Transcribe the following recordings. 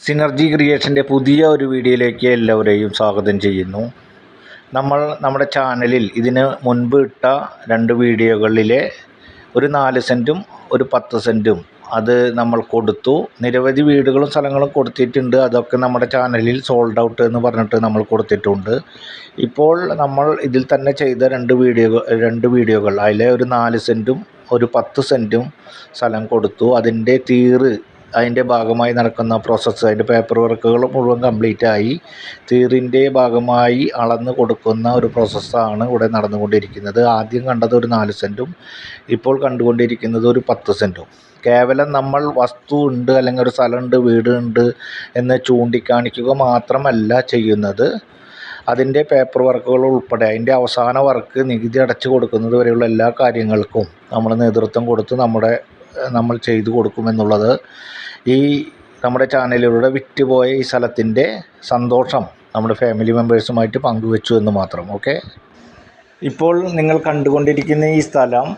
Synergy ക്രിയേഷന്റെ പുതിയ ഒരു വീഡിയോയിലേക്ക് എല്ലാവരെയും സ്വാഗതം ചെയ്യുന്നു. നമ്മൾ നമ്മുടെ ചാനലിൽ ഇതിന് മുൻപ് ഇട്ട രണ്ട് വീഡിയോകളിലെ ഒരു നാല് സെന്റും ഒരു പത്ത് സെന്റും അത് നമ്മൾ കൊടുത്തു. നിരവധി വീടുകളും സ്ഥലങ്ങളും കൊടുത്തിട്ടുണ്ട്. അതൊക്കെ നമ്മുടെ ചാനലിൽ സോൾഡ് ഔട്ട് എന്ന് പറഞ്ഞിട്ട് നമ്മൾ കൊടുത്തിട്ടുണ്ട്. ഇപ്പോൾ നമ്മൾ ഇതിൽ തന്നെ ചെയ്ത രണ്ട് വീഡിയോ രണ്ട് വീഡിയോകൾ. അതിലെ ഒരു നാല് സെന്റും ഒരു പത്ത് സെന്റും സ്ഥലം കൊടുത്തു. അതിന്റെ തീറ് അതിന്റെ ഭാഗമായി നടക്കുന്ന പ്രോസസ്സ് അതിന്റെ പേപ്പർ വർക്കുകൾ മുഴുവൻ കംപ്ലീറ്റ് ആയി. തീറിന്റെ ഭാഗമായി അളന്ന് കൊടുക്കുന്ന ഒരു പ്രോസസ്സാണ് ഇവിടെ നടന്നുകൊണ്ടിരിക്കുന്നത്. ആദ്യം കണ്ടത് ഒരു നാല് സെന്റും ഇപ്പോൾ കണ്ടുകൊണ്ടിരിക്കുന്നത് ഒരു പത്ത് സെന്റും കേവലം നമ്മൾ വസ്തു ഉണ്ട് അല്ലെങ്കിൽ ഒരു സ്ഥലമുണ്ട് വീടുണ്ട് എന്ന് ചൂണ്ടിക്കാണിക്കുക മാത്രമല്ല ചെയ്യുന്നത്. അതിന്റെ പേപ്പർ വർക്കുകൾ ഉൾപ്പെടെ അതിന്റെ അവസാന വർക്ക് നികുതി അടച്ചു കൊടുക്കുന്നത് വരെയുള്ള എല്ലാ കാര്യങ്ങൾക്കും നമ്മൾ നേതൃത്വം കൊടുത്ത് നമ്മുടെ നമ്മൾ ചെയ്തു കൊടുക്കുമെന്നുള്ളത് ഈ നമ്മുടെ ചാനലിലൂടെ വിറ്റുപോയ ഈ സ്ഥലത്തിന്റെ സന്തോഷം നമ്മുടെ ഫാമിലി മെമ്പേഴ്സുമായിട്ട് പങ്കുവെച്ചു എന്ന് മാത്രം ഓക്കെ? ഇപ്പോൾ നിങ്ങൾ കണ്ടുകൊണ്ടിരിക്കുന്ന ഈ സ്ഥലം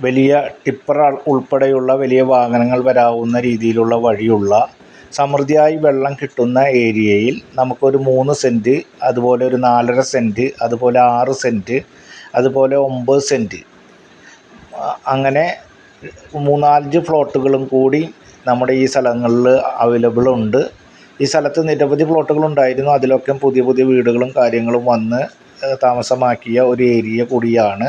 വലിയ ടിപ്പർ ഉൾപ്പെടെയുള്ള വലിയ വാഹനങ്ങൾ വരാവുന്ന രീതിയിലുള്ള വഴിയുള്ള സമൃദ്ധിയായി വെള്ളം കിട്ടുന്ന ഏരിയയിൽ നമുക്കൊരു മൂന്ന് സെന്റ് അതുപോലെ ഒരു നാലര സെന്റ് അതുപോലെ ആറ് സെന്റ് അതുപോലെ ഒമ്പത് സെന്റ്. അങ്ങനെ മൂന്നാലഞ്ച് ഫ്ലോട്ടുകളും കൂടി നമ്മുടെ ഈ സ്ഥലങ്ങളിൽ അവൈലബിൾ ഉണ്ട്. ഈ സ്ഥലത്ത് നിരവധി പ്ലോട്ടുകൾ ഉണ്ടായിരുന്നു. അതിലൊക്കെ പുതിയ പുതിയ വീടുകളും കാര്യങ്ങളും വന്ന് താമസമാക്കിയ ഒരു ഏരിയ കൂടിയാണ്.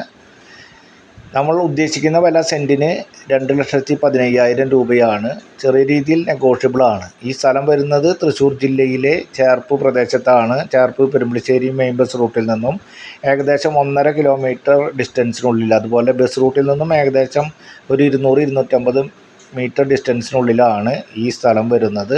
നമ്മൾ ഉദ്ദേശിക്കുന്ന വില സെന്റിന് രണ്ട് ലക്ഷത്തി പതിനയ്യായിരം രൂപയാണ്. ചെറിയ രീതിയിൽ നെഗോഷ്യബിൾ ആണ്. ഈ സ്ഥലം വരുന്നത് തൃശ്ശൂർ ജില്ലയിലെ ചേർപ്പ് പ്രദേശത്താണ്. ചേർപ്പ് പെരുമ്പളിശ്ശേരി മെയിൻ ബസ് റൂട്ടിൽ നിന്നും ഏകദേശം ഒന്നര കിലോമീറ്റർ ഡിസ്റ്റൻസിനുള്ളിൽ അതുപോലെ ബസ് റൂട്ടിൽ നിന്നും ഏകദേശം ഒരു ഇരുന്നൂറ് ഇരുന്നൂറ്റമ്പത് മീറ്റർ ഡിസ്റ്റൻസിനുള്ളിലാണ് ഈ സ്ഥലം വരുന്നത്.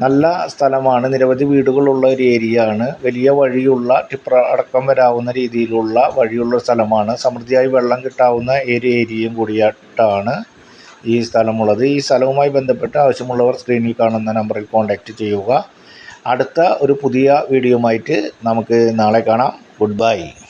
നല്ല സ്ഥലമാണ്. നിരവധി വീടുകളുള്ള ഒരു ഏരിയ ആണ് വലിയ വഴിയുള്ള ടിപ്പർ അടക്കം വരാവുന്ന രീതിയിലുള്ള വഴിയുള്ള സ്ഥലമാണ്. സമൃദ്ധിയായി വെള്ളം കിട്ടാവുന്ന ഒരു ഏരിയയും കൂടിയായിട്ടാണ് ഈ സ്ഥലമുള്ളത്. ഈ സ്ഥലവുമായി ബന്ധപ്പെട്ട് ആവശ്യമുള്ളവർ സ്ക്രീനിൽ കാണുന്ന നമ്പറിൽ കോൺടാക്റ്റ് ചെയ്യുക. അടുത്ത ഒരു പുതിയ വീഡിയോയുമായിട്ട് നമുക്ക് നാളെ കാണാം. Good bye.